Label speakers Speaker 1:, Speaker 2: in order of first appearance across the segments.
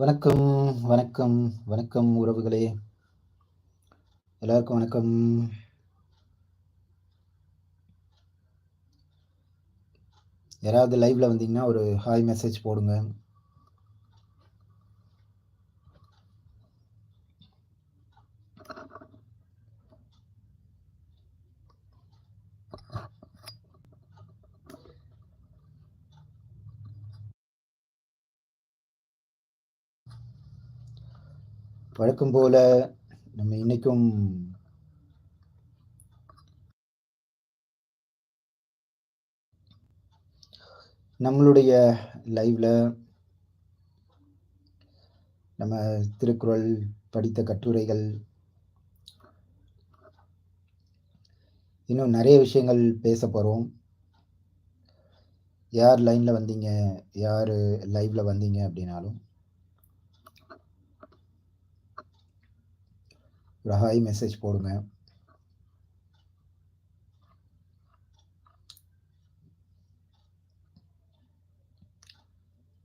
Speaker 1: வணக்கம், வணக்கம், வணக்கம் உறவுகளே! எல்லாருக்கும் வணக்கம். யாராவது லைவ்ல வந்தீங்கன்னா, ஒரு ஹாய் மெசேஜ் போடுங்க. வழக்கம் போல நம்ம இன்னைக்கும் நம்மளுடைய லைவ்ல நம்ம திருக்குறள் படித்த கட்டுரைகள் இன்னும் நிறைய விஷயங்கள் பேச போகிறோம் யார் லைனில் வந்தீங்க, யார் லைவில் வந்தீங்க அப்படின்னாலும் ஒரு ஹாய் மெசேஜ் போடுங்க.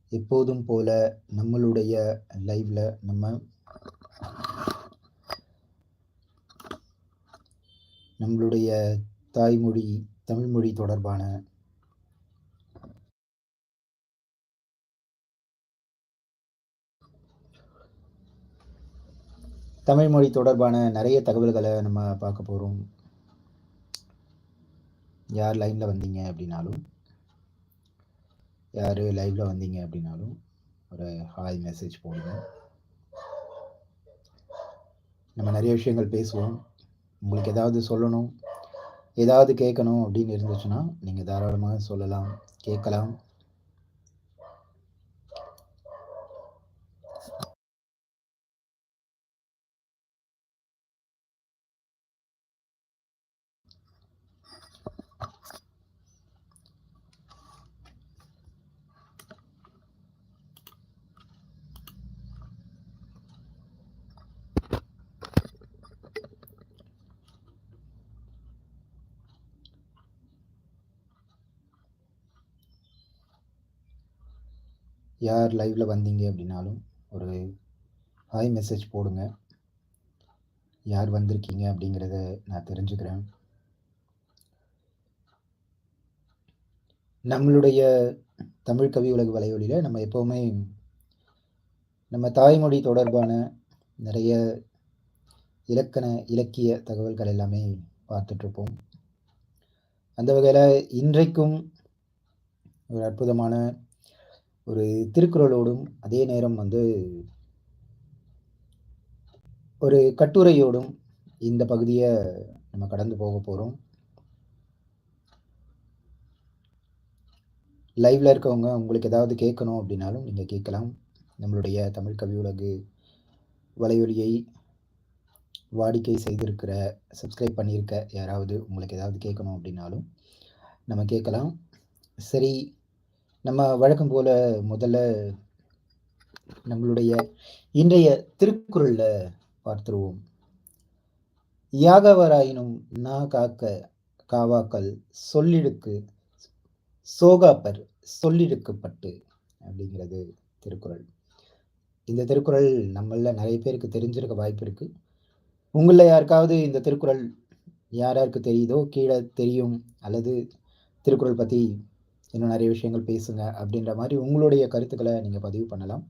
Speaker 1: எப்போதும் போல நம்மளுடைய லைவ்ல நம்ம நம்மளுடைய தாய்மொழி, தமிழ்மொழி தொடர்பான தமிழ் மொழி தொடர்பான நிறைய தகவல்களை நம்ம பார்க்க போகிறோம் யார் லைனில் வந்தீங்க அப்படின்னாலும் யார் லைவில் வந்தீங்க அப்படின்னாலும் ஒரு ஹாய் மெசேஜ் போடுங்க. நம்ம நிறைய விஷயங்கள் பேசுவோம். உங்களுக்கு ஏதாவது சொல்லணும், ஏதாவது கேட்கணும் அப்படின்னு இருந்துச்சுன்னா, நீங்கள் தாராளமாக சொல்லலாம், கேட்கலாம். யார் லைவில் வந்தீங்க அப்படின்னாலும் ஒரு ஹாய் மெசேஜ் போடுங்க. யார் வந்திருக்கீங்க அப்படிங்கிறத நான் தெரிஞ்சுக்கிறேன். நம்மளுடைய தமிழ் கவி உலக வலைவழியில் நம்ம எப்போவுமே நம்ம தாய்மொழி தொடர்பான நிறைய இலக்கண, இலக்கிய தகவல்கள் எல்லாமே பார்த்துட்ருப்போம். அந்த வகையில் இன்றைக்கும் ஒரு அற்புதமான ஒரு திருக்குறளோடும், அதே நேரம் வந்து ஒரு கட்டுரையோடும் இந்த பகுதியை நம்ம கடந்து போக போகிறோம் லைவ்ல இருக்கவங்க உங்களுக்கு ஏதாவது கேட்கணும் அப்படின்னாலும் நீங்கள் கேட்கலாம். நம்மளுடைய தமிழ் கவி உலகு வலையொலியை வாடிக்கை செய்திருக்கிற, சப்ஸ்கிரைப் பண்ணியிருக்க யாராவது உங்களுக்கு ஏதாவது கேட்கணும் அப்படின்னாலும் நம்ம கேட்கலாம். சரி, நம்ம வழக்கம் போல முதல்ல நம்மளுடைய இன்றைய திருக்குறள்ல பார்த்துருவோம். யாகவராயினும் நா காக்க காவாக்கள் சொல்லிடுக்கு சோகாப்பர் சொல்லிடுக்கப்பட்டு அப்படிங்கிறது திருக்குறள். இந்த திருக்குறள் நம்மள நிறைய பேருக்கு தெரிஞ்சிருக்க வாய்ப்பு இருக்கு. உங்களில் யாருக்காவது இந்த திருக்குறள் யார் யாருக்கு தெரியுதோ, கீழே தெரியும் அல்லது திருக்குறள் பற்றி இன்னும் நிறைய விஷயங்கள் பேசுங்க அப்படின்ற மாதிரி உங்களுடைய கருத்துக்களை நீங்கள் பதிவு பண்ணலாம்.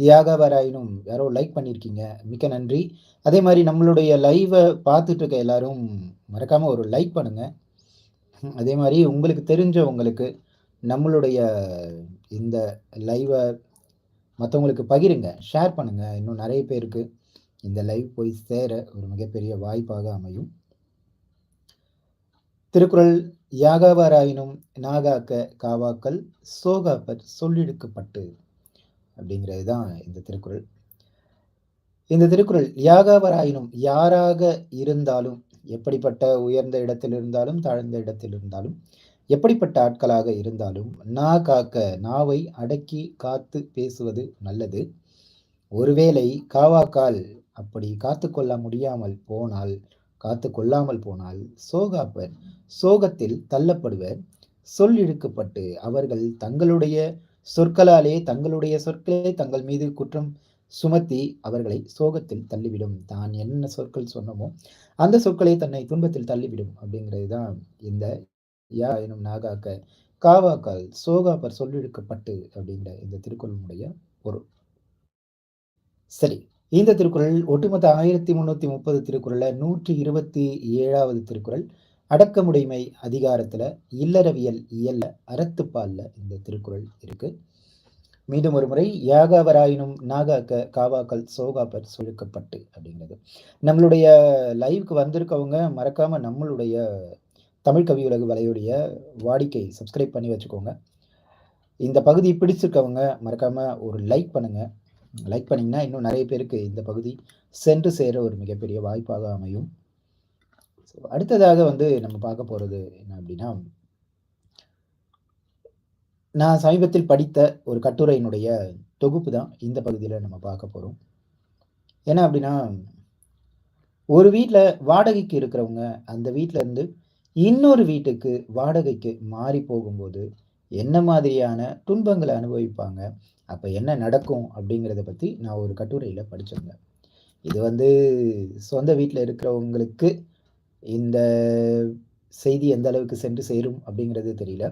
Speaker 1: யாகாவராயினும் யாரோ லைக் பண்ணியிருக்கீங்க. மிக்க நன்றி. அதே மாதிரி நம்மளுடைய லைவை பார்த்துட்டு இருக்க எல்லாரும் மறக்காமல் ஒரு லைக் பண்ணுங்க. அதே மாதிரி உங்களுக்கு தெரிஞ்சவங்களுக்கு நம்மளுடைய இந்த லைவை மற்றவங்களுக்கு பகிருங்க. ஷேர் பண்ணுங்க. இன்னும் நிறைய பேருக்கு இந்த லைவ் போய் சேர ஒரு மிகப்பெரிய வாய்ப்பாக அமையும். திருக்குறள் "யாகாவராயினும் நாகாக்க காவாக்கள் சோகாப்பர் சொல்லிடுக்கப்பட்டு அப்படிங்கிறது தான் இந்த திருக்குறள். இந்த திருக்குறள் யாகாவராயினும் யாராக இருந்தாலும், எப்படிப்பட்ட உயர்ந்த இடத்தில் இருந்தாலும், தாழ்ந்த இடத்தில் இருந்தாலும், எப்படிப்பட்ட ஆட்களாக இருந்தாலும், நா காக்க நாவை அடக்கி காத்து பேசுவது நல்லது. ஒருவேளை காவாக்கால் அப்படி காத்துக்கொள்ள முடியாமல் போனால் காத்து கொள்ளாமல் போனால் சோகாப்பர் சோகத்தில் தள்ளப்படுவர். சொல் இழுக்கப்பட்டு அவர்கள் தங்களுடைய சொற்களாலே தங்களுடைய சொற்களே தங்கள் மீது குற்றம் சுமத்தி அவர்களை சோகத்தில் தள்ளிவிடும். தான் என்ன சொற்கள் சொன்னமோ அந்த சொற்களை தன்னை துன்பத்தில் தள்ளிவிடும் அப்படிங்கிறது தான் இந்த யா எனும் நாகாக்க காவாக்கால் சோகாப்பர் சொல்லிழுக்கப்பட்டு அப்படிங்கிற இந்த திருக்குறளுடைய பொருள். சரி. இந்த திருக்குறள் ஒட்டுமொத்த ஆயிரத்தி முந்நூற்றி முப்பது திருக்குறளில் நூற்றி இருபத்தி ஏழாவது திருக்குறள். அடக்கமுடைமை அதிகாரத்தில் இல்லறவியல் இயல்ல அறத்துப்பால்ல இந்த திருக்குறள் இருக்கு. மீண்டும் ஒரு முறை யாகாவராயினும் நாகாக்க காவாக்கள் சோகாப்பர் சுழுக்கப்பட்டு அப்படிங்கிறது. நம்மளுடைய லைவுக்கு வந்திருக்கவங்க மறக்காமல் நம்மளுடைய தமிழ் கவி உலக வலையுடைய வாடிக்கை சப்ஸ்கிரைப் பண்ணி வச்சுக்கோங்க. இந்த பகுதி பிடிச்சிருக்கவங்க மறக்காமல் ஒரு லைக் பண்ணுங்கள் லைக் பண்ணிங்கன்னா இன்னும் நிறைய பேருக்கு இந்த பகுதி சென்று சேர ஒரு மிகப்பெரிய வாய்ப்பாக அமையும். ஸோ அடுத்ததாக வந்து நம்ம பார்க்க போகிறது என்ன அப்படின்னா நான் சமீபத்தில் படித்த ஒரு கட்டுரையினுடைய தொகுப்பு தான் இந்த பகுதியில் நம்ம பார்க்க போகிறோம் என்ன அப்படின்னா ஒரு வீட்டில் வாடகைக்கு இருக்கிறவங்க அந்த வீட்டில் இருந்து இன்னொரு வீட்டுக்கு வாடகைக்கு மாறி போகும்போது என்ன மாதிரியான துன்பங்களை அனுபவிப்பாங்க? அப்போ என்ன நடக்கும் அப்படிங்கிறத பற்றி நான் ஒரு கட்டுரையில் படித்தேங்க இது வந்து சொந்த வீட்டில் இருக்கிறவங்களுக்கு இந்த செய்தி எந்த அளவுக்கு சென்று சேரும் அப்படிங்கிறது தெரியல.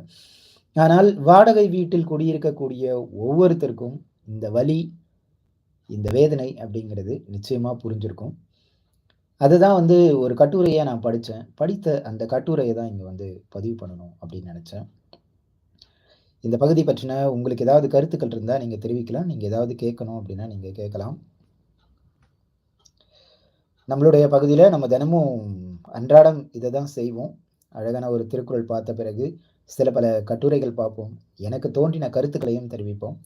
Speaker 1: ஆனால் வாடகை வீட்டில் குடியிருக்கக்கூடிய ஒவ்வொருத்தருக்கும் இந்த வலி இந்த வேதனை அப்படிங்கிறது நிச்சயமாக புரிஞ்சிருக்கும். அதுதான் வந்து ஒரு கட்டுரையாக நான் படித்தேன் படித்த அந்த கட்டுரையை தான் இங்கே வந்து பதிவு பண்ணணும் அப்படின்னு நினச்சேன். இந்த பகுதி பற்றின உங்களுக்கு ஏதாவது கருத்துக்கள் இருந்தால் நீங்கள் தெரிவிக்கலாம். நீங்கள் ஏதாவது கேட்கணும் அப்படின்னா நீங்கள் கேட்கலாம். நம்மளுடைய பகுதியில் நம்ம தினமும் அன்றாடம் இதை தான் செய்வோம். அழகான ஒரு திருக்குறள் பார்த்த பிறகு சில பல கட்டுரைகள் பார்ப்போம். எனக்கு தோன்றின கருத்துக்களையும் தெரிவிப்போம்.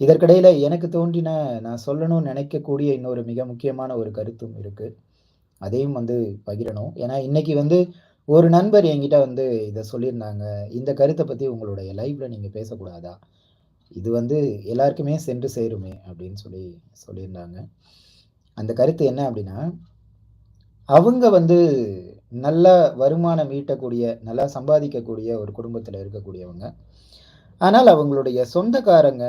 Speaker 1: இதற்கிடையில் எனக்கு தோன்றின நான் சொல்லணும்னு நினைக்கக்கூடிய இன்னொரு மிக முக்கியமான ஒரு கருத்தும் இருக்குது அதையும் வந்து பகிரணும். ஏன்னா இன்னைக்கு வந்து ஒரு நண்பர் என்கிட்ட வந்து இதை சொல்லியிருந்தாங்க. இந்த கருத்தை பற்றி உங்களுடைய லைஃப்பில் நீங்கள் பேசக்கூடாதா? இது வந்து எல்லாருக்குமே சென்று சேருமே அப்படின்னு சொல்லி சொல்லியிருந்தாங்க. அந்த கருத்து என்ன அப்படின்னா அவங்க வந்து நல்லா வருமானம் ஈட்டக்கூடிய நல்லா சம்பாதிக்கக்கூடிய ஒரு குடும்பத்தில் இருக்கக்கூடியவங்க. ஆனால் அவங்களுடைய சொந்தக்காரங்க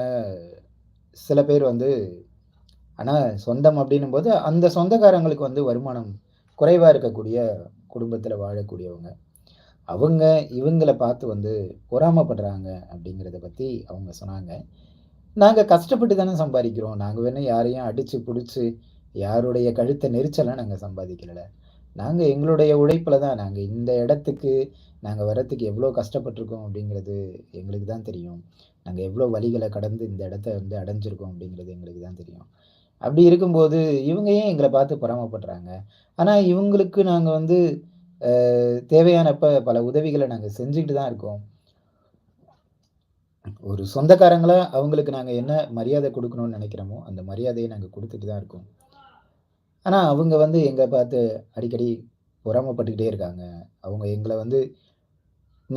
Speaker 1: சில பேர் வந்து ஆனால் சொந்தம் அப்படின்னும் போது அந்த சொந்தக்காரங்களுக்கு வந்து வருமானம் குறைவாக இருக்கக்கூடிய குடும்பத்தில் வாழக்கூடியவங்க. அவங்க இவங்கள பார்த்து வந்து பொறாமப்படுறாங்க அப்படிங்கிறத பற்றி அவங்க சொன்னாங்க. நாங்கள் கஷ்டப்பட்டு தானே சம்பாதிக்கிறோம். நாங்கள் வேணும் யாரையும் அடித்து பிடிச்சி யாருடைய கழுத்தை நெரிச்சலாம் நாங்கள் சம்பாதிக்கல நாங்கள் எங்களுடைய உழைப்பில் தான். நாங்கள் இந்த இடத்துக்கு நாங்கள் வரத்துக்கு எவ்வளோ கஷ்டப்பட்டிருக்கோம் அப்படிங்கிறது எங்களுக்கு தான் தெரியும். நாங்கள் எவ்வளோ வழிகளை கடந்து இந்த இடத்த வந்து அடைஞ்சிருக்கோம் அப்படிங்கிறது எங்களுக்கு தான் தெரியும். அப்படி இருக்கும்போது இவங்க ஏன் எங்களை பார்த்து பொறாமப்படுறாங்க? ஆனால் இவங்களுக்கு நாங்கள் வந்து தேவையானப்ப பல உதவிகளை நாங்கள் செஞ்சுக்கிட்டு தான் இருக்கோம். ஒரு சொந்தக்காரங்களா அவங்களுக்கு நாங்கள் என்ன மரியாதை கொடுக்கணும்னு நினைக்கிறோமோ அந்த மரியாதையை நாங்கள் கொடுத்துட்டு தான் இருக்கோம். ஆனால் அவங்க வந்து எங்களை பார்த்து அடிக்கடி பொறாமப்பட்டுக்கிட்டே இருக்காங்க. அவங்க எங்களை வந்து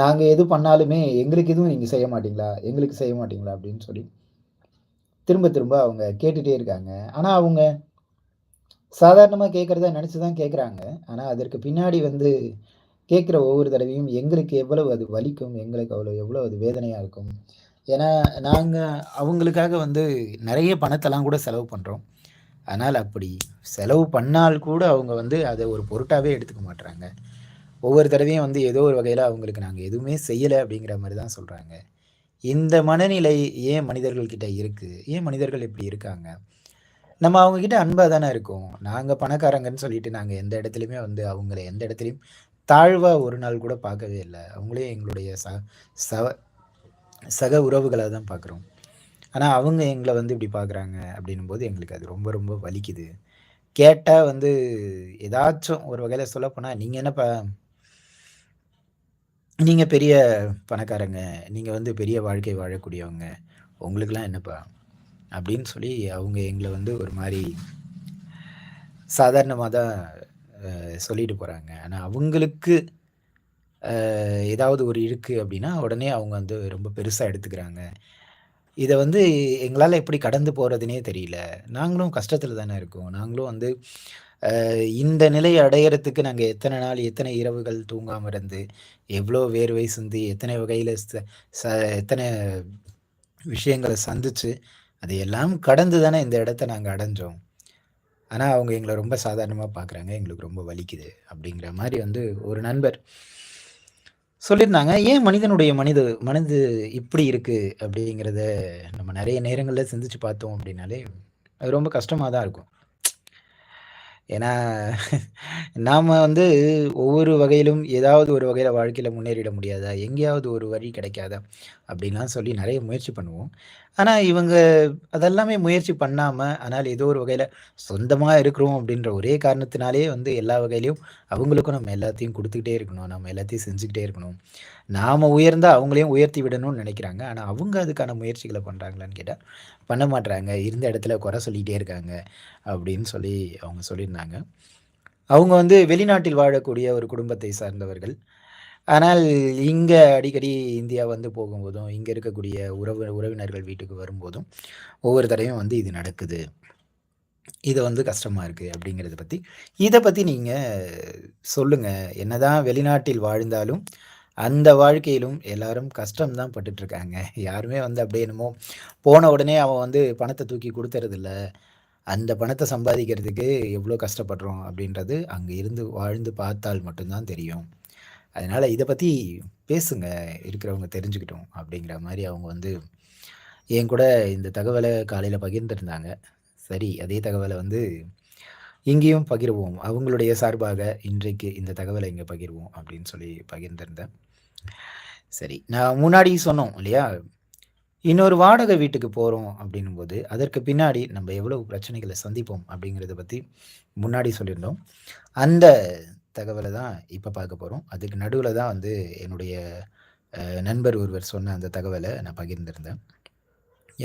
Speaker 1: நாங்கள் எது பண்ணாலுமே எங்களுக்கு எதுவும் நீங்கள் செய்ய மாட்டீங்களா? எங்களுக்கு செய்ய மாட்டீங்களா? அப்படின்னு சொல்லி திரும்ப திரும்ப அவங்க கேட்டுகிட்டே இருக்காங்க. ஆனால் அவங்க சாதாரணமாக கேட்குறத நினச்சி தான் கேட்குறாங்க ஆனால் அதற்கு பின்னாடி வந்து கேட்குற ஒவ்வொரு தடவையும் எங்களுக்கு எவ்வளவு அது வலிக்கும் எங்களுக்கு அவ்வளோ எவ்வளோ அது வேதனையாக இருக்கும். ஏன்னா நாங்கள் அவங்களுக்காக வந்து நிறைய பணத்தெல்லாம் கூட செலவு பண்ணுறோம் ஆனால் அப்படி செலவு பண்ணால் கூட அவங்க வந்து அதை ஒரு பொருட்டாகவே எடுத்துக்க மாட்டுறாங்க ஒவ்வொரு தடவையும் வந்து ஏதோ ஒரு வகையில் அவங்களுக்கு நாங்கள் எதுவுமே செய்யலை அப்படிங்கிற மாதிரி தான் சொல்கிறாங்க இந்த மனநிலை ஏன் மனிதர்கள்கிட்ட இருக்குது ஏன் மனிதர்கள் இப்படி இருக்காங்க? நம்ம அவங்கக்கிட்ட அன்பாக தானே இருக்கோம். நாங்கள் பணக்காரங்கன்னு சொல்லிட்டு நாங்கள் எந்த இடத்துலையுமே வந்து அவங்கள எந்த இடத்துலையும் தாழ்வாக ஒரு நாள் கூட பார்க்கவே இல்லை. அவங்களே எங்களுடைய ச சவ சக உறவுகளை தான் பார்க்குறோம். ஆனால் அவங்க எங்களை வந்து இப்படி பார்க்குறாங்க அப்படின்னும் போது எங்களுக்கு அது ரொம்ப ரொம்ப வலிக்குது. கேட்டால் வந்து ஏதாச்சும் ஒரு வகையில் சொல்லப்போனால் நீங்கள் என்னப்பா நீங்கள் பெரிய பணக்காரங்க. நீங்கள் வந்து பெரிய வாழ்க்கை வாழக்கூடியவங்க. உங்களுக்கெல்லாம் என்னப்பா? அப்படின்னு சொல்லி அவங்க எங்களை வந்து ஒரு மாதிரி சாதாரணமாக தான் சொல்லிட்டு போகிறாங்க ஆனால் அவங்களுக்கு ஏதாவது ஒரு இருக்குது அப்படின்னா உடனே அவங்க வந்து ரொம்ப பெருசாக எடுத்துக்கிறாங்க. இதை வந்து எங்களால் எப்படி கடந்து போகிறதுனே தெரியல. நாங்களும் கஷ்டத்தில் தானே இருக்கோம். நாங்களும் வந்து இந்த நிலையை அடையிறதுக்கு நாங்கள் எத்தனை நாள் எத்தனை இரவுகள் தூங்காமல் இருந்து எவ்வளோ வேர்வை சிந்தி எத்தனை வகையில் ச எத்தனை விஷயங்கள சந்திச்சு, அதையெல்லாம் கடந்து தானே இந்த இடத்த நாங்கள் அடைஞ்சோம். ஆனால் அவங்க எங்களை ரொம்ப சாதாரணமாக பார்க்குறாங்க. எங்களுக்கு ரொம்ப வலிக்குது. அப்படிங்கிற மாதிரி வந்து ஒரு நண்பர் சொல்லியிருந்தாங்க. ஏன் மனிதனுடைய மனித மனது இப்படி இருக்குது அப்படிங்கிறத நம்ம நிறைய நேரங்களில் சிந்திச்சு பார்த்தோம் அப்படின்னாலே, அது ரொம்ப கஷ்டமாக தான் இருக்கும். ஏன்னா, நாம வந்து ஒவ்வொரு வகையிலும் ஏதாவது ஒரு வகையில வாழ்க்கையில முன்னேறிட முடியாதா? எங்கேயாவது ஒரு வழி கிடைக்காதா? அப்படின்லாம் சொல்லி நெறைய முயற்சி பண்ணுவோம். ஆனா, இவங்க அதெல்லாமே முயற்சி பண்ணாம, ஆனால் ஏதோ ஒரு வகையில சொந்தமா இருக்கிறோம் அப்படின்ற ஒரே காரணத்தினாலேயே வந்து எல்லா வகையிலையும் அவங்களுக்கும் நம்ம எல்லாத்தையும் கொடுத்துக்கிட்டே இருக்கணும். நம்ம எல்லாத்தையும் செஞ்சுக்கிட்டே இருக்கணும். நாம உயர்ந்தா அவங்களையும் உயர்த்தி விடணும்னு நினைக்கிறாங்க ஆனா, அவங்க அதுக்கான முயற்சிகளை பண்றாங்களான்னு கேட்டா, பண்ண மாட்றாங்க. இருந்த இடத்துல குறை சொல்லிட்டே இருக்காங்க. அப்படின்னு சொல்லி அவங்க சொல்லியிருந்தாங்க. அவங்க வந்து வெளிநாட்டில் வாழக்கூடிய ஒரு குடும்பத்தை சார்ந்தவர்கள். ஆனால் இங்கே அடிக்கடி இந்தியா வந்து போகும்போதும், இங்கே இருக்கக்கூடிய உறவு உறவினர்கள் வீட்டுக்கு வரும்போதும், ஒவ்வொரு தடவையும் வந்து இது நடக்குது. இது வந்து கஷ்டமாக இருக்குது அப்படிங்கிறத பற்றி இதை பற்றி நீங்கள் சொல்லுங்க. என்னதான் வெளிநாட்டில் வாழ்ந்தாலும், அந்த வாழ்க்கையிலும் எல்லாரும் கஷ்டம் தான் யாருமே வந்து அப்படியே என்னமோ போன உடனே அவன் வந்து பணத்தை தூக்கி கொடுத்துறதில்ல அந்த பணத்தை சம்பாதிக்கிறதுக்கு எவ்வளோ கஷ்டப்படுறோம் அப்படின்றது அங்கே இருந்து வாழ்ந்து பார்த்தால் மட்டும்தான் தெரியும். அதனால் இதை பற்றி பேசுங்க. இருக்கிறவங்க தெரிஞ்சுக்கிட்டோம் அப்படிங்கிற மாதிரி அவங்க வந்து என் கூட இந்த தகவலை காலையில் பகிர்ந்துருந்தாங்க சரி, அதே தகவலை வந்து இங்கேயும் பகிர்வோம். அவங்களுடைய சார்பாக இன்றைக்கு இந்த தகவலை இங்கே பகிர்வோம் அப்படின்னு சொல்லி பகிர்ந்திருந்தேன். சரி, நான் முன்னாடி சொன்னோம் இல்லையா? இன்னொரு வாடகை வீட்டுக்கு போகிறோம் அப்படின்னும் போது அதற்கு பின்னாடி நம்ம எவ்வளவு பிரச்சனைகளை சந்திப்போம் அப்படிங்கிறத பற்றி முன்னாடி சொல்லியிருந்தோம். அந்த தகவலை தான் இப்போ பார்க்க போகிறோம் அதுக்கு நடுவில் தான் வந்து என்னுடைய நண்பர் ஒருவர் சொன்ன அந்த தகவலை நான் பகிர்ந்திருந்தேன்.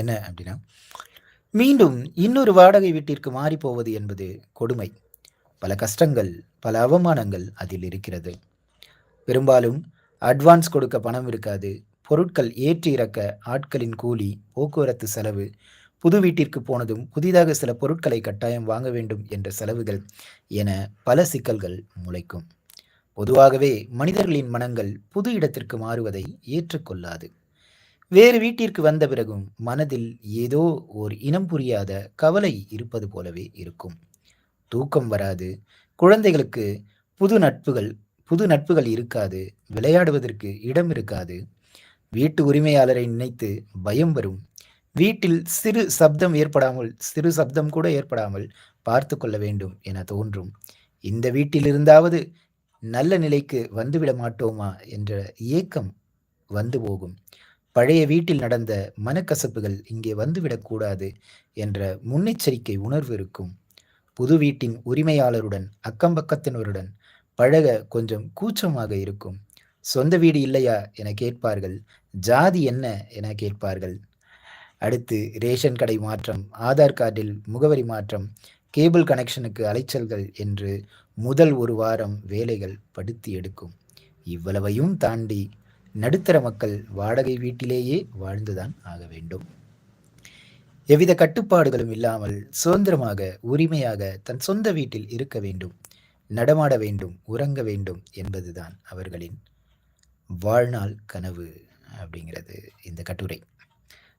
Speaker 1: என்ன அப்படின்னா, மீண்டும் இன்னொரு வாடகை வீட்டிற்கு மாறிப்போவது என்பது கொடுமை. பல கஷ்டங்கள், பல அவமானங்கள் அதில் இருக்கிறது. பெரும்பாலும் அட்வான்ஸ் கொடுக்க பணம் இருக்காது. பொருட்கள் ஏற்றி இறக்க ஆட்களின் கூலி, போக்குவரத்து செலவு, புது வீட்டிற்கு போனதும் புதிதாக சில பொருட்களை கட்டாயம் வாங்க வேண்டும் என்ற செலவுகள் என பல சிக்கல்கள் முளைக்கும். பொதுவாகவே மனிதர்களின் மனங்கள் புது இடத்திற்கு மாறுவதை ஏற்றுக்கொள்ளாது. வேறு வீட்டிற்கு வந்த பிறகும் மனதில் ஏதோ ஓர் இனம் புரியாத கவலை இருப்பது போலவே இருக்கும். தூக்கம் வராது. குழந்தைகளுக்கு புது நட்புகள் புது நட்புகள் இருக்காது. விளையாடுவதற்கு இடம் இருக்காது. வீட்டு உரிமையாளரை நினைத்து பயம் வரும். வீட்டில் சிறு சப்தம் ஏற்படாமல் சிறு சப்தம் கூட ஏற்படாமல் பார்த்து கொள்ள வேண்டும் என தோன்றும். இந்த வீட்டிலிருந்தாவது நல்ல நிலைக்கு வந்துவிட மாட்டோமா என்ற ஏக்கம் வந்து போகும். பழைய வீட்டில் நடந்த மனக்கசப்புகள் இங்கே வந்துவிடக்கூடாது என்ற முன்னெச்சரிக்கை உணர்வு இருக்கும். புது வீட்டின் உரிமையாளருடன், அக்கம்பக்கத்தினருடன் பழக கொஞ்சம் கூச்சமாக இருக்கும். சொந்த வீடு இல்லையா என கேட்பார்கள். ஜாதி என்ன என கேட்பார்கள். அடுத்து ரேஷன் கடை மாற்றம், ஆதார் கார்டில் முகவரி மாற்றம், கேபிள் கனெக்ஷனுக்கு அலைச்சல்கள் என்று முதல் ஒரு வாரம் வேலைகள் படுத்தி எடுக்கும். இவ்வளவையும் தாண்டி நடுத்தர மக்கள் வாடகை வீட்டிலேயே வாழ்ந்துதான் ஆக வேண்டும். எவ்வித கட்டுப்பாடுகளும் இல்லாமல் சுதந்திரமாக, உரிமையாக தன் சொந்த வீட்டில் இருக்க வேண்டும். நடமாட வேண்டும், உறங்க வேண்டும் என்பதுதான் அவர்களின் வாழ்நாள் கனவு அப்படிங்கிறது இந்த கட்டுரை.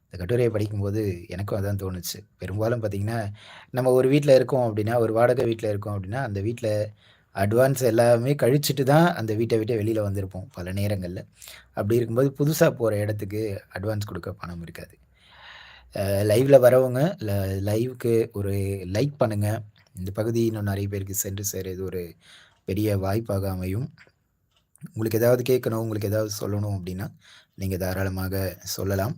Speaker 1: இந்த கட்டுரையை படிக்கும்போது எனக்கும் அதான் தோணுச்சு. பெரும்பாலும் பார்த்தீங்கன்னா, நம்ம ஒரு வீட்டில் இருக்கோம் அப்படின்னா, ஒரு வாடகை வீட்டில் இருக்கோம் அப்படின்னா, அந்த வீட்டில் அட்வான்ஸ் எல்லாமே கழிச்சுட்டு தான் அந்த வீட்டை விட்டு வெளியில் வந்திருப்போம் பல நேரங்களில் அப்படி இருக்கும்போது புதுசாக போகிற இடத்துக்கு அட்வான்ஸ் கொடுக்க பணம் இருக்காது. லைவில் வரவங்க லைவுக்கு ஒரு லைக் பண்ணுங்கள் இந்த பகுதி இன்னும் நிறைய பேருக்கு சென்று சேர ஒரு பெரிய வாய்ப்பாக அமையும். உங்களுக்கு ஏதாவது கேட்கணும், உங்களுக்கு ஏதாவது சொல்லணும் அப்படின்னா, நீங்கள் தாராளமாக சொல்லலாம்.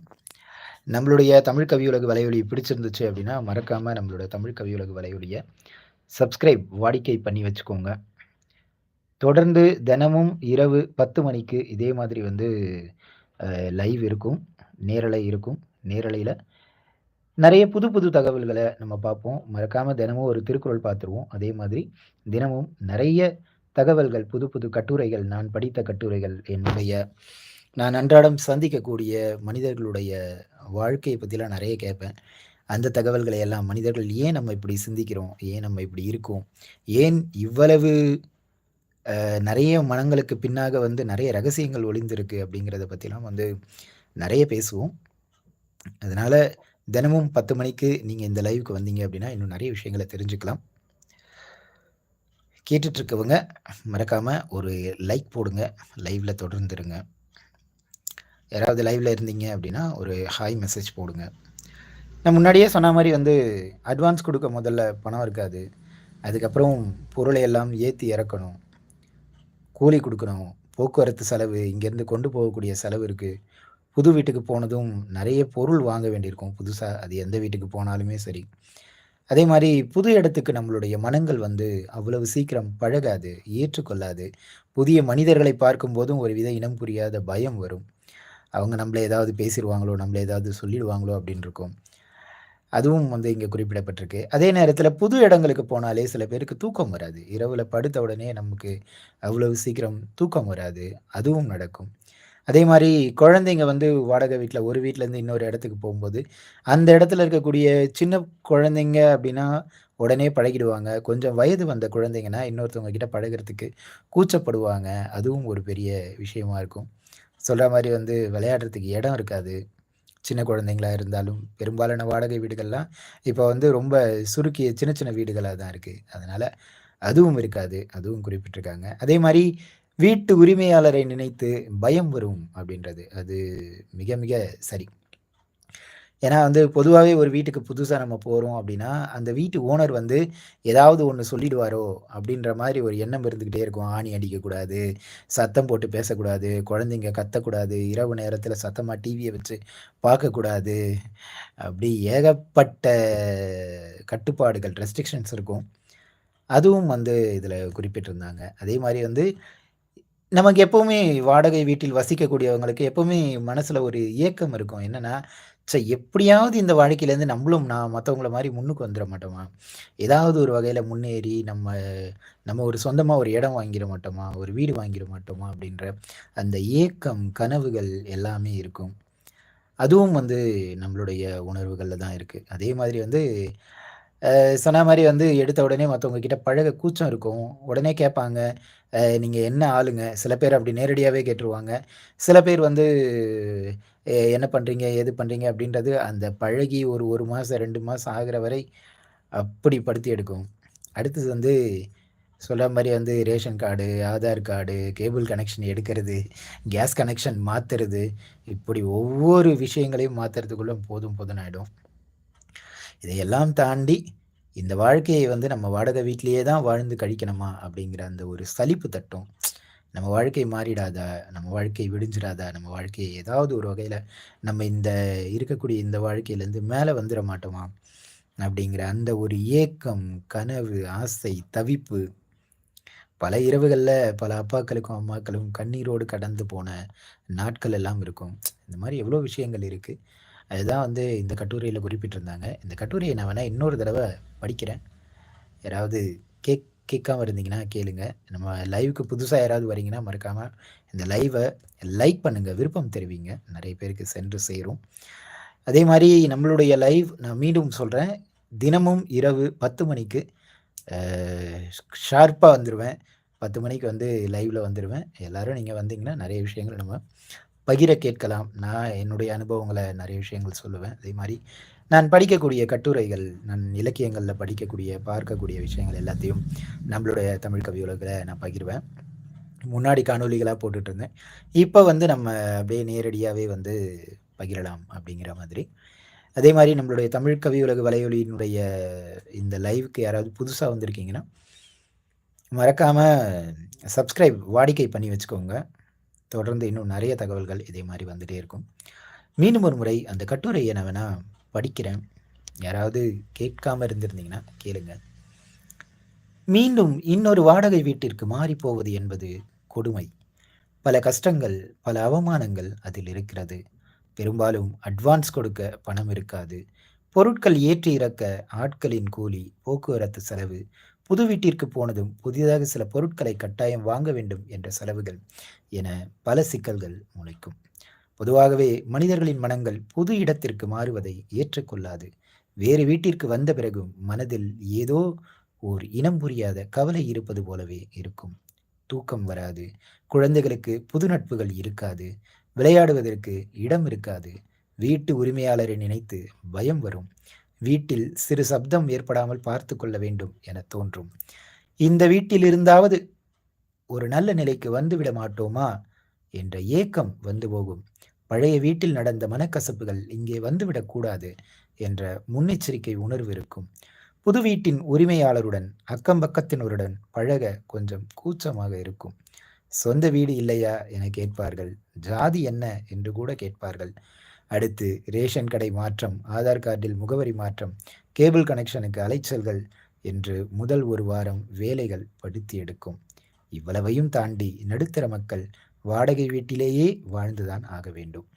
Speaker 1: நம்மளுடைய தமிழ் கவியுலக வலையொலி பிடிச்சிருந்துச்சு அப்படின்னா, மறக்காம நம்மளுடைய தமிழ் கவியுலக வலையொலிய சப்ஸ்கிரைப் வாடிக்கை பண்ணி வச்சுக்கோங்க. தொடர்ந்து தினமும் இரவு 10 மணிக்கு இதே மாதிரி வந்து லைவ் இருக்கும். நேரலை இருக்கும். நேரலையில் நிறைய புது புது தகவல்களை நம்ம பார்ப்போம். மறக்காமல் தினமும் ஒரு திருக்குறள் பார்த்துருவோம். அதே மாதிரி தினமும் நிறைய தகவல்கள், புது புது கட்டுரைகள், நான் படித்த கட்டுரைகள், என்னுடைய நான் அன்றாடம் சந்திக்கக்கூடிய மனிதர்களுடைய வாழ்க்கையை பற்றிலாம் நிறைய கேட்பேன். அந்த தகவல்களை எல்லாம் மனிதர்கள் ஏன் நம்ம இப்படி சிந்திக்கிறோம்? ஏன் நம்ம இப்படி இருக்கோம்? ஏன் இவ்வளவு நிறைய மனங்களுக்கு பின்னாக வந்து நிறைய ரகசியங்கள் ஒளிந்திருக்கு அப்படிங்கிறத பற்றிலாம் வந்து நிறைய பேசுவோம். அதனால் தினமும் 10 மணிக்கு நீங்கள் இந்த லைவுக்கு வந்தீங்க அப்படின்னா, இன்னும் நிறைய விஷயங்கள தெரிஞ்சுக்கலாம். கேட்டுட்ருக்கவங்க மறக்காமல் ஒரு லைக் போடுங்க. லைவில் தொடர்ந்துருங்க யாராவது லைவ்ல இருந்தீங்க அப்படின்னா, ஒரு ஹாய் மெசேஜ் போடுங்க. நான் முன்னாடியே சொன்ன மாதிரி வந்து அட்வான்ஸ் கொடுக்க முதல்ல பணம் இருக்காது. அதுக்கப்புறம் பொருளை எல்லாம் ஏற்றி இறக்கணும். கூலி கொடுக்கணும் போக்குவரத்து செலவு, இங்கேருந்து கொண்டு போகக்கூடிய செலவு இருக்குது புது வீட்டுக்கு போனதும் நிறைய பொருள் வாங்க வேண்டியிருக்கும் புதுசாக அது எந்த வீட்டுக்கு போனாலுமே சரி. அதே மாதிரி புது இடத்துக்கு நம்மளுடைய மனங்கள் வந்து அவ்வளவு சீக்கிரம் பழகாது, ஏற்றுக்கொள்ளாது. புதிய மனிதர்களை பார்க்கும்போதும் ஒரு வித இனம் புரியாத பயம் வரும். அவங்க நம்மள ஏதாவது பேசிடுவாங்களோ நம்மளை ஏதாவது சொல்லிடுவாங்களோ அப்படின்னு இருக்கும். அதுவும் வந்து இங்கே குறிப்பிடப்பட்டிருக்கு. அதே நேரத்தில் புது இடங்களுக்கு போனாலே சில பேருக்கு தூக்கம் வராது. இரவில் படுத்த உடனே நமக்கு அவ்வளவு சீக்கிரம் தூக்கம் வராது. அதுவும் நடக்கும். அதே மாதிரி குழந்தைங்க வந்து வாடகை வீட்டில் ஒரு வீட்டிலேருந்து இன்னொரு இடத்துக்கு போகும்போது அந்த இடத்துல இருக்கக்கூடிய சின்ன குழந்தைங்க அப்படின்னா, உடனே பழகிடுவாங்க. கொஞ்சம் வயது வந்த குழந்தைங்கன்னா, இன்னொருத்தவங்க கிட்ட பழகுறதுக்கு கூச்சப்படுவாங்க. அதுவும் ஒரு பெரிய விஷயமா இருக்கும். சொல்கிற மாதிரி வந்து விளையாடுறதுக்கு இடம் இருக்காது. சின்ன குழந்தைங்களா இருந்தாலும், பெரும்பாலான வாடகை வீடுகள்லாம் இப்போ வந்து ரொம்ப சுருக்கிய சின்ன சின்ன வீடுகளாக தான் இருக்குது அதனால் அதுவும் இருக்காது. அதுவும் குறிப்பிட்டிருக்காங்க. அதே மாதிரி வீட்டு உரிமையாளரை நினைத்து பயம் வரும் அப்படின்றது. அது மிக மிக சரி. ஏன்னா வந்து பொதுவாகவே ஒரு வீட்டுக்கு புதுசாக நம்ம போகிறோம் அப்படின்னா, அந்த வீட்டு ஓனர் வந்து ஏதாவது ஒன்று சொல்லிடுவாரோ அப்படின்ற மாதிரி ஒரு எண்ணம் இருந்துக்கிட்டே இருக்கும். ஆணி அடிக்கக்கூடாது, சத்தம் போட்டு பேசக்கூடாது, குழந்தைங்க கத்தக்கூடாது, இரவு நேரத்தில் சத்தமாக டிவியை வச்சு பார்க்கக்கூடாது. அப்படி ஏகப்பட்ட கட்டுப்பாடுகள், ரெஸ்ட்ரிக்ஷன்ஸ் இருக்கும். அதுவும் வந்து இதில் குறிப்பிட்டிருந்தாங்க. அதே மாதிரி வந்து நமக்கு எப்போவுமே வாடகை வீட்டில் வசிக்கக்கூடியவங்களுக்கு எப்போவுமே மனசில் ஒரு ஏக்கம் இருக்கும். என்னென்னா ச்சே எப்படியாவது இந்த வாழ்க்கையிலேருந்து நம்மளும் நான் மற்றவங்கள மாதிரி முன்னுக்கு வந்துட மாட்டோமா? ஏதாவது ஒரு வகையில் முன்னேறி நம்ம நம்ம ஒரு சொந்தமாக ஒரு இடம் வாங்கிட மாட்டோமா? ஒரு வீடு வாங்கிட மாட்டோமா? அப்படின்ற அந்த ஏக்கம், கனவுகள் எல்லாமே இருக்கும். அதுவும் வந்து நம்மளுடைய உணர்வுகளில் தான் இருக்குது அதே மாதிரி வந்து சொன்ன மாதிரி வந்து எடுத்த உடனே மற்றவங்க கிட்ட பழக கூச்சம் இருக்கும். உடனே கேட்பாங்க. நீங்கள் என்ன ஆளுங்க? சில பேர் அப்படி நேரடியாகவே கேட்டுருவாங்க. சில பேர் வந்து எ என்ன பண்றீங்க? ஏது பண்றீங்க? அப்படின்றது அந்த பழகி ஒரு 1 மாசம், 2 மாசம் ஆகுற வரை அப்படி படுத்தி எடுக்கும். அடுத்தது வந்து சொல்ற மாரி வந்து ration card, Aadhaar card, cable connection எடுக்கிறது, கேஸ் கனெக்ஷன் மாத்துறது, இப்படி ஒவ்வொரு விஷயங்களையும் மாத்துறதுக்குள்ள போதும் போதும்ன்னு ஆயிடும். இதையெல்லாம் தாண்டி இந்த வாழ்க்கையை வந்து நம்ம வாடகை வீட்டிலேயே தான் வாழ்ந்து கழிக்கணுமா? அப்படிங்கிற அந்த ஒரு சலிப்பு தட்டும். நம்ம வாழ்க்கை மாறிடாதா? நம்ம வாழ்க்கை விடிஞ்சிடாதா நம்ம வாழ்க்கையை ஏதாவது ஒரு வகையில் நம்ம இந்த இருக்கக்கூடிய இந்த வாழ்க்கையிலேருந்து மேலே வந்துட மாட்டோமா? அப்படிங்கிற அந்த ஒரு ஏக்கம், கனவு, ஆசை, தவிப்பு பல இரவுகளில் பல அப்பாக்களுக்கும், அம்மாக்களும் கண்ணீரோடு கடந்து போன நாட்கள் எல்லாம் இருக்கும். இந்த மாதிரி எவ்வளோ விஷயங்கள் இருக்குது அதுதான் வந்து இந்த கட்டுரையில் குறிப்பிட்டிருந்தாங்க. இந்த கட்டுரையை நான் வேணால் இன்னொரு தடவை படிக்கிறேன். யாராவது கேக் கேட்காமல் இருந்தீங்கன்னா கேளுங்க. நம்ம லைவுக்கு புதுசாக யாராவது வரீங்கன்னா, மறக்காமல் இந்த லைவை லைக் பண்ணுங்கள் விருப்பம் தெரிவிங்க. நிறைய பேருக்கு சென்று சேரும். அதே மாதிரி நம்மளுடைய லைவ் நான் மீண்டும் சொல்கிறேன் தினமும் இரவு 10 மணிக்கு ஷார்ப்பாக வந்துடுவேன் பத்து மணிக்கு வந்து லைவில் வந்துடுவேன் எல்லோரும் நீங்கள் வந்தீங்கன்னா, நிறைய விஷயங்கள் நம்ம பகிர கேட்கலாம். நான் என்னுடைய அனுபவங்களை நிறைய விஷயங்கள் சொல்லுவேன். அதே மாதிரி நான் படிக்கக்கூடிய கட்டுரைகள், நான் இலக்கியங்களில் படிக்கக்கூடிய, பார்க்கக்கூடிய விஷயங்கள் எல்லாத்தையும் நம்மளுடைய தமிழ் கவி உலகில் நான் பகிர்வேன். முன்னாடி காணொலிகளாக போட்டுட்டு இருந்தேன் இப்போ வந்து நம்ம அப்படியே நேரடியாகவே வந்து பகிரலாம் அப்படிங்கிற மாதிரி. அதே மாதிரி நம்மளுடைய தமிழ் கவி உலக வலையொலியினுடைய இந்த லைவுக்கு யாராவது புதுசாக வந்திருக்கீங்கன்னா, மறக்காமல் சப்ஸ்கிரைப் வாடிக்கை பண்ணி வச்சுக்கோங்க. தொடர்ந்து இன்னும் நிறைய தகவல்கள் இதே மாதிரி வந்துகிட்டே இருக்கும். மீண்டும் ஒரு முறை அந்த கட்டுரை நான் வேணால் படிக்கிறேன். யாராவது கேட்காமல் இருந்திருந்தீங்கன்னா கேளுங்க. மீண்டும் இன்னொரு வாடகை வீட்டிற்கு மாறிப்போவது என்பது கொடுமை. பல கஷ்டங்கள், பல அவமானங்கள் அதில் இருக்கிறது. பெரும்பாலும் அட்வான்ஸ் கொடுக்க பணம் இருக்காது. பொருட்கள் ஏற்றி இறக்க ஆட்களின் கூலி, போக்குவரத்து செலவு, புது வீட்டிற்கு போனதும் புதிதாக சில பொருட்களை கட்டாயம் வாங்க வேண்டும் என்ற செலவுகள் என பல சிக்கல்கள் முளைக்கும். பொதுவாகவே மனிதர்களின் மனங்கள் புது இடத்திற்கு மாறுவதை ஏற்றுக்கொள்ளாது. வேறு வீட்டிற்கு வந்த பிறகும் மனதில் ஏதோ ஓர் இனம் புரியாத கவலை இருப்பது போலவே இருக்கும். தூக்கம் வராது. குழந்தைகளுக்கு புது நட்புகள் இருக்காது. விளையாடுவதற்கு இடம் இருக்காது. வீட்டு உரிமையாளரை நினைத்து பயம் வரும் வீட்டில் சிறு சப்தம் ஏற்படாமல் பார்த்து கொள்ள வேண்டும் என தோன்றும் இந்த வீட்டில் இருந்தாவது ஒரு நல்ல நிலைக்கு வந்துவிட மாட்டோமா என்ற ஏக்கம் வந்து போகும் பழைய வீட்டில் நடந்த மனக்கசப்புகள் இங்கே வந்துவிடக்கூடாது என்ற முன்னெச்சரிக்கை உணர்வு இருக்கும். புது வீட்டின் உரிமையாளருடன் அக்கம் பக்கத்தினருடன் பழக கொஞ்சம் கூச்சமாக இருக்கும். சொந்த வீடு இல்லையா? என கேட்பார்கள். ஜாதி என்ன? என்று கூட கேட்பார்கள். அடுத்து ரேஷன் கடை மாற்றம் ஆதார் கார்டில் முகவரி மாற்றம் கேபிள் கனெக்ஷனுக்கு அலைச்சல்கள் என்று முதல் ஒரு வாரம் வேலைகள் படுத்தி எடுக்கும். இவ்வளவையும் தாண்டி நடுத்தர மக்கள் வாடகை வீட்டிலேயே வாழ்ந்துதான் ஆக வேண்டும்.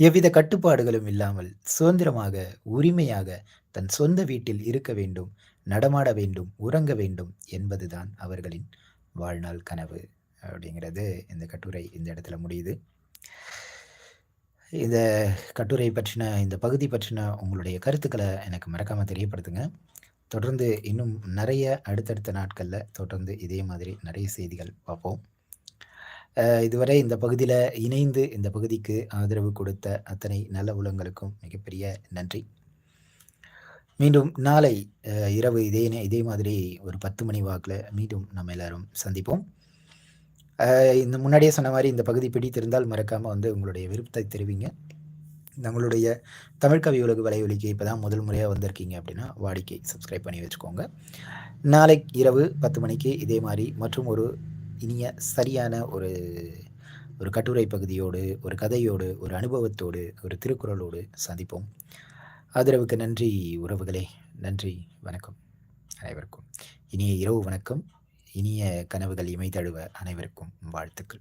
Speaker 1: எவ்வித கட்டுப்பாடுகளும் இல்லாமல் சுதந்திரமாக உரிமையாக தன் சொந்த வீட்டில் இருக்க வேண்டும் நடமாட வேண்டும் உறங்க வேண்டும் என்பதுதான் அவர்களின் வாழ்நாள் கனவு அப்படிங்கிறது இந்த கட்டுரை இந்த இடத்துல முடியுது. இந்த கட்டுரை பற்றின இந்த பகுதி பற்றின உங்களுடைய கருத்துக்களை எனக்கு மறக்காமல் தெரியப்படுத்துங்க. தொடர்ந்து இன்னும் நிறைய அடுத்தடுத்த நாட்களில் தொடர்ந்து இதே மாதிரி நிறைய செய்திகள் பார்ப்போம். இதுவரை இந்த பகுதியில் இணைந்து இந்த பகுதிக்கு ஆதரவு கொடுத்த அத்தனை நல்ல உலகங்களுக்கும் மிகப்பெரிய நன்றி. மீண்டும் நாளை இரவு இதே இதே மாதிரி ஒரு பத்து மணி வாக்கில் மீண்டும் நம்ம எல்லாரும் சந்திப்போம். இந்த முன்னாடியே சொன்ன மாதிரி இந்த பகுதி பிடித்திருந்தால் மறக்காமல் வந்து உங்களுடைய விருப்பத்தை தெரிவிங்க. நம்மளுடைய தமிழ் கவி வலைவலிக்கு இப்போ தான் முதல் முறையாக வந்திருக்கீங்க அப்படின்னா வாடிக்கை சப்ஸ்கிரைப் பண்ணி வச்சுக்கோங்க. நாளை இரவு பத்து மணிக்கு இதே மாதிரி மற்றும் ஒரு இனிய சரியான ஒரு ஒரு கட்டுரை பகுதியோடு ஒரு கதையோடு ஒரு அனுபவத்தோடு ஒரு திருக்குறளோடு சந்திப்போம். ஆதரவுக்கு நன்றி உறவுகளே. நன்றி வணக்கம் அனைவருக்கும். இனிய இரவு வணக்கம். இனிய கனவுகள் இமைதழுவ அனைவருக்கும் வாழ்த்துக்கள்.